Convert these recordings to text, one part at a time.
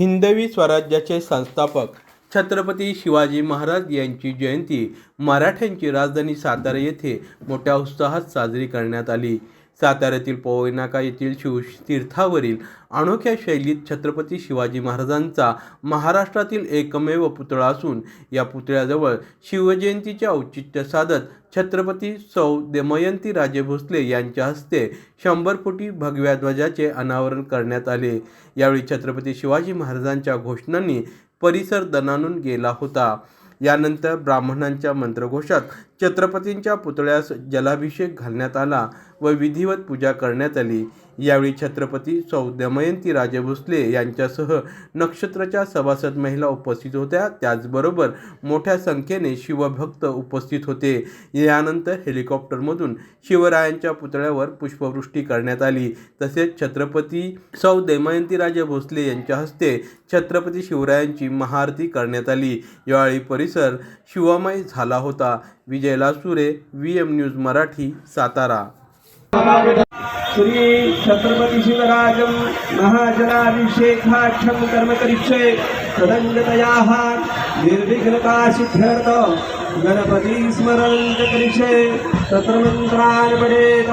हिंदवी स्वराज्याचे संस्थापक छत्रपती शिवाजी महाराज यांची जयंती मराठ्यांची राजधानी सातारा येथे मोठ्या उत्साहात साजरी करण्यात आली. साताऱ्यातील पोवनाका येथील येथील शिवतीर्थावरील अनोख्या शैलीत छत्रपती शिवाजी महाराजांचा महाराष्ट्रातील एकमेव पुतळा असून या पुतळ्याजवळ शिवजयंतीचे औचित्य साधत छत्रपती सौ दमयंती राजे भोसले यांच्या हस्ते शंभर फुटी भगव्या ध्वजाचे अनावरण करण्यात आले. यावेळी छत्रपती शिवाजी महाराजांच्या घोषणांनी परिसर दणानून गेला होता. यानंतर ब्राह्मणांच्या मंत्रघोषात छत्रपतींच्या पुतळ्यास जलाभिषेक घालण्यात आला व विधिवत पूजा करण्यात आली. यावेळी छत्रपती सौ दमयंती राजे भोसले यांच्यासह नक्षत्राच्या सभासद महिला उपस्थित होत्या. त्याचबरोबर मोठ्या संख्येने शिवभक्त उपस्थित होते. यानंतर हेलिकॉप्टरमधून शिवरायांच्या पुतळ्यावर पुष्पवृष्टी करण्यात आली. तसेच छत्रपती सौ दमयंती राजे भोसले यांच्या हस्ते छत्रपती शिवरायांची महाआरती करण्यात आली. यावेळी परिसर शिवमय झाला होता. Vijay जयला V M news Marathi, Satara. Shri Chhatrapati Shivraj महाजनाभिषेकाक्षम कर्मकरीक्षे सदंगतया निर्विघ्नता सिद्ध्यर्थ गणपती स्मरंत करीक्षे तत्रमंत्रान पडेत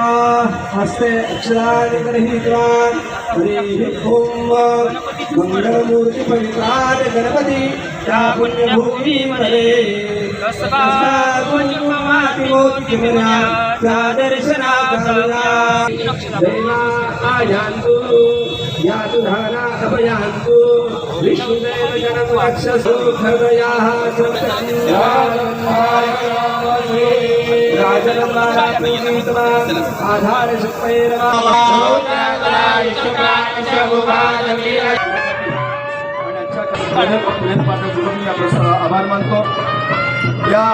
हस्ते अक्षरान गृहीतवान हरी ओम मंगलमूर्ती पवित्रान गणपती त्या पुण्यभूमी मरे दर्शनाकरला दैवा यातु धाना अभयान्तु विष्णुदेव जनम खगयाः आधार आभार मानतो. या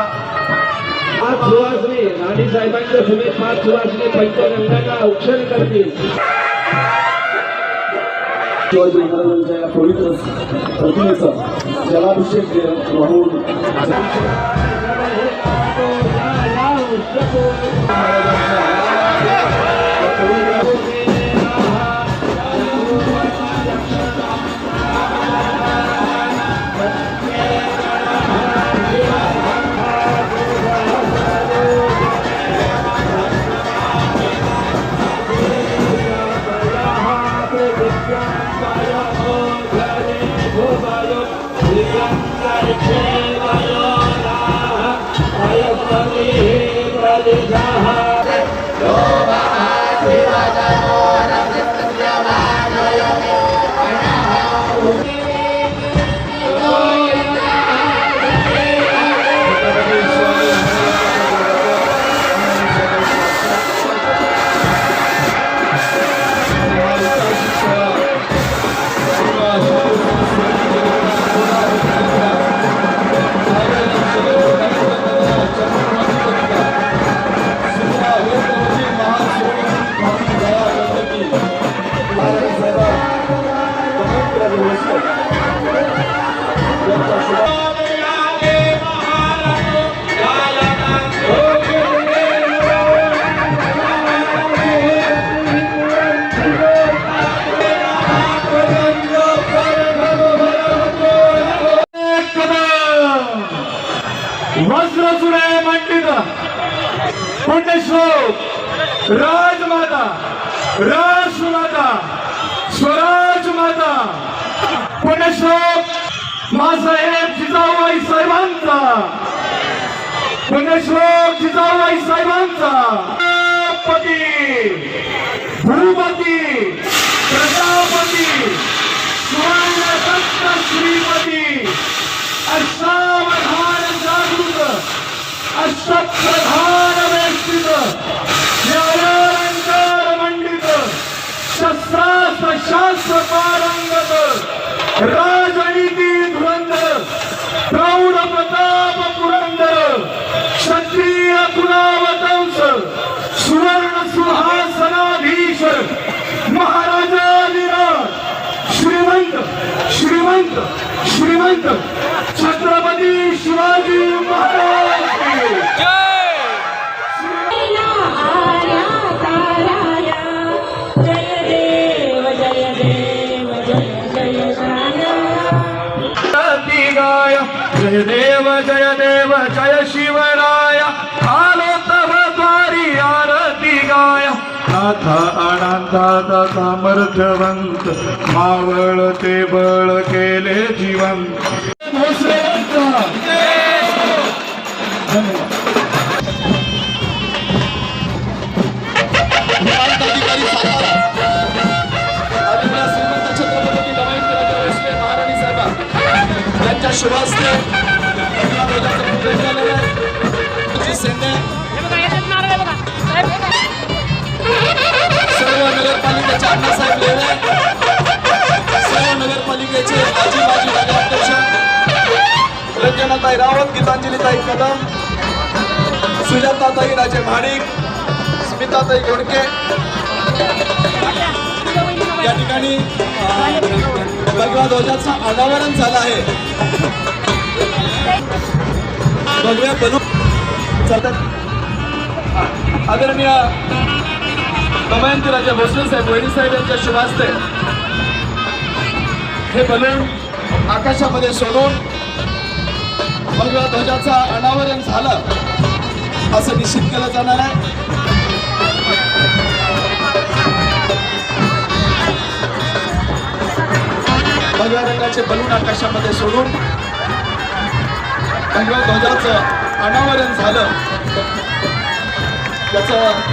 पाच सुवासनी राणी साहेबांच्या समेत पाच सुवासनी पंचगंगांना औक्षण करतील शिवाजी महाराजांच्या या पवित्र प्रतिमेचा जलाभिषेक वाहून Shiv Raj Mata! Raj! Swaraj माता पुण्यश्लोक मासाहेब जिजाबाई साहेबांचा. पुण्यश्लोक जिजाबाई साहेबांचा. पती भूपती. राजनीती धुरंधर प्रौढ प्रताप पुरंदर. क्षत्रिय कुलावतंस सुवर्ण सुहासनाधीश. महाराजा महाराजाधिराज श्रीमंत श्रीमंत श्रीमंत. छत्रपती शिवाजी महाराज जय देव जय देव जय शिवराय। आलो तव द्वारी आरती गाय। नाथ अनंतात सामर्थ्यवंत। मावळ ते बळ केले जिवंत भोसलेंचा रंजनाताई रावत गीतांजलीताई कदम सुजाताताई राजे भाडिक स्मिताताई घोडके या ठिकाणी भगवा ध्वजाचं अनावरण झालं आहे. भगव्या बनू. चालतात आदरणीय दमयंती राजा भोसले साहेब वैदी साहेब यांच्या शुभास्ते. हे बलून आकाशामध्ये सोडून ध्वजाचं अनावरण झालं असं निश्चित केलं जाणार आहे. भगव्या रंगाचे बलून आकाशामध्ये सोडून भगव्या ध्वजाचं अनावरण झालं. त्याचं